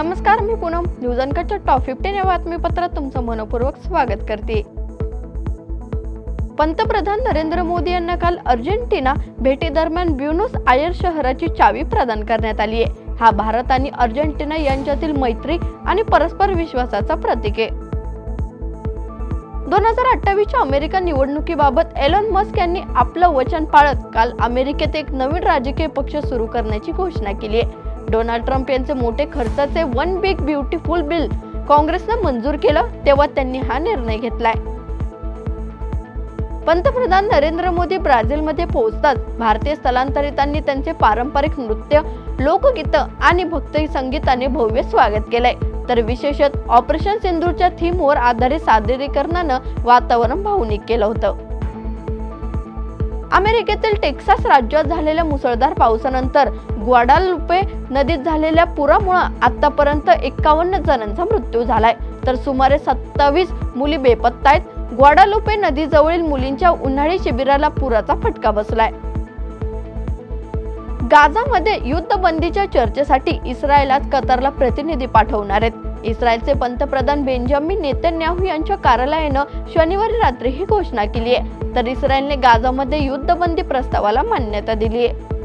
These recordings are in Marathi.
नमस्कार मी पूनम. न्यूज अनकटच्या टॉप फिफ्टीन या बातमीपत्रात तुमचं मनपूर्वक स्वागत करते. पंतप्रधान नरेंद्र मोदी यांना काल अर्जेंटिना भेटीदरम्यान ब्युनोस आयर शहराची चावी प्रदान करण्यात आली आहे. हा भारत आणि अर्जेंटिना यांच्यातील मैत्री आणि परस्पर विश्वासाचा प्रतीक आहे. दोन हजार अठ्ठावीसच्या अमेरिका निवडणुकीबाबत एलन मस्क यांनी आपलं वचन पाळत काल अमेरिकेत एक नवीन राजकीय पक्ष सुरू करण्याची घोषणा केली आहे. डोनाल्ड ट्रम्प यांचे मोठे खर्चाचे वन बिग ब्युटिफुल बिल काँग्रेसनं मंजूर केलं तेव्हा त्यांनी हा निर्णय घेतलाय. पंतप्रधान नरेंद्र मोदी ब्राझीलमध्ये पोहोचताच भारतीय स्थलांतरितांनी त्यांचे पारंपरिक नृत्य लोकगीतं आणि भक्ती संगीताने भव्य स्वागत केलंय. तर विशेषत ऑपरेशन सिंधूच्या थीमवर आधारित सादरीकरणानं वातावरण भावनिक केलं होतं. अमेरिकेतील टेक्सास राज्यात झालेल्या मुसळधार पावसानंतर ग्वाडालुपे नदीत झालेल्या पुरामुळं आतापर्यंत एकावन्न जणांचा मृत्यू झालाय. तर सुमारे सत्तावीस मुली बेपत्ता आहेत. ग्वाडालुपे नदीजवळील मुलींच्या उन्हाळी शिबिराला पुराचा फटका बसलाय. गाझामध्ये युद्धबंदीच्या चर्चेसाठी इस्रायलात कतारला प्रतिनिधी पाठवणार आहेत. इस्रायलचे पंतप्रधान बेंजामिन नेतन्याहू यांच्या कार्यालयानं शनिवारी रात्री ही घोषणा केली आहे. तर इस्रायलने गाझामध्ये युद्धबंदी प्रस्तावाला मान्यता दिली आहे.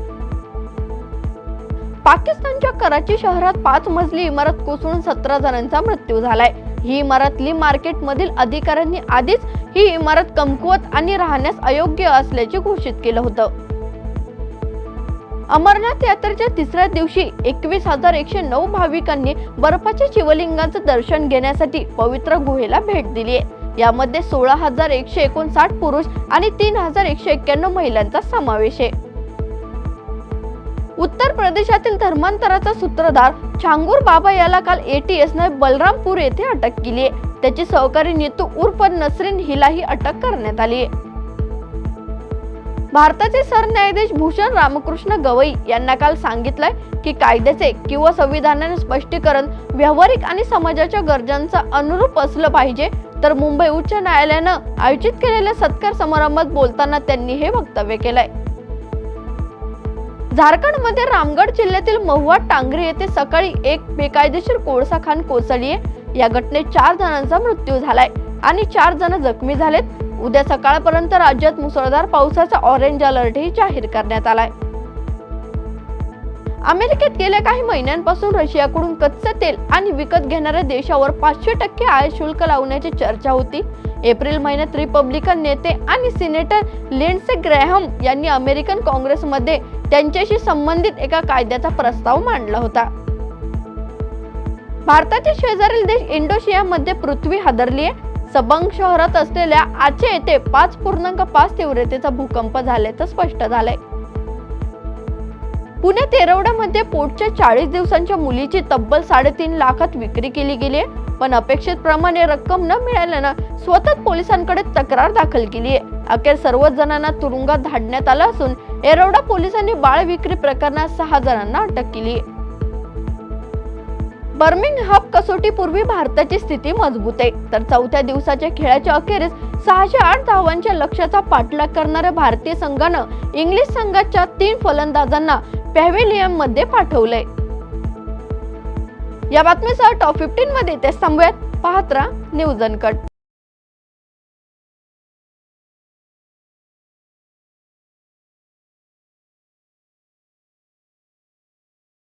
पाकिस्तानच्या कराची शहरात पाच मजली इमारत कोसळून सतरा जणांचा मृत्यू झालाय. ही इमारत ली मार्केट मधील अधिकाऱ्यांनी आधीच ही इमारत कमकुवत आणि राहण्यास अयोग्य असल्याचे घोषित केलं होतं. अमरनाथ यात्रेच्या तिसऱ्या दिवशी एकवीस हजार एकशे नऊ भाविकांनी बर्फाच्या शिवलिंगाचं दर्शन घेण्यासाठी पवित्र गुहेला भेट दिली आहे. यामध्ये सोळा हजार एकशे एकोणसाठ पुरुष आणि तीन हजार एकशे एक्क्याण्णव महिलांचा समावेश आहे. उत्तर प्रदेशातील धर्मांतराचा सूत्रधार छांगूर बाबा याला काल एटीएसने बलरामपूर येथे अटक केली आहे. त्याची सहकारी नेतू उर्फ नसरीन हिलाही अटक करण्यात आली आहे. भारताचे सरन्यायाधीश भूषण रामकृष्ण गवई यांना काल सांगितलंय की कायद्याचे किंवा संविधानाने स्पष्टीकरण व्यावहारिक आणि समाजाच्या गरजांचा अनुरूप असलं पाहिजे तर मुंबई उच्च न्यायालयानं आयोजित केलेल्या सत्कार समारंभात बोलताना त्यांनी हे वक्तव्य केलंय. झारखंडमध्ये रामगड जिल्ह्यातील महुआ टांगरे येथे सकाळी एक बेकायदेशीर कोळसा खाण कोसळली या घटनेत चार जणांचा मृत्यू झालाय आणि चार जण जखमी झालेत. उद्या सकाळपर्यंत राज्यात मुसळधार पावसाचा ऑरेंज अलर्टही जाहीर करण्यात आलाय. अमेरिकेत गेल्या काही महिन्यांपासून रशियाकडून कच्चे तेल आणि विकत घेणाऱ्या देशावर पाचशे टक्के आयात शुल्क लावण्याची चर्चा होती. एप्रिल महिन्यात रिपब्लिकन नेते आणि सिनेटर लिंडसे ग्रॅहम यांनी अमेरिकन काँग्रेसमध्ये त्यांच्याशी संबंधित एका कायद्याचा प्रस्ताव मांडला होता. भारताच्या शेजारील देश इंडोशियामध्ये पृथ्वी हादरली आहे सबंग शहरात असलेल्या आचे येथे पाच पूर्णांक पाच तीव्रतेचा भूकंप झाल्याचं स्पष्ट झालंय. पुणे तेरवड्यामध्ये पोटच्या चाळीस दिवसांच्या मुलीची तब्बल साडेतीन लाखात विक्री केली गेली आहे. पण अपेक्षित प्रमाणे रक्कम न मिळाल्यानं स्वतः पोलिसांकडे तक्रार दाखल केली आहे. अखेर सर्वच जणांना तुरुंगात धाडण्यात आलं असून एरवडा पोलिसांनी बाळ विक्री प्रकरणात सहा जणांना अटक केली आहे. बर्मिंगहम कसोटीपूर्वी भारताची स्थिती मजबूत आहे. तर चौथ्या दिवसाच्या खेळाच्या अखेरीस सहाशे आठ धावांच्या लक्ष्याचा पाठलाग करणाऱ्या भारतीय संघानं इंग्लिश संघाच्या तीन फलंदाजांना पॅव्हिलियनमध्ये पाठवलंय. या बातमीसह टॉप फिफ्टीन मध्ये ते थांबूयात पाहत राहा न्यूज अनकट.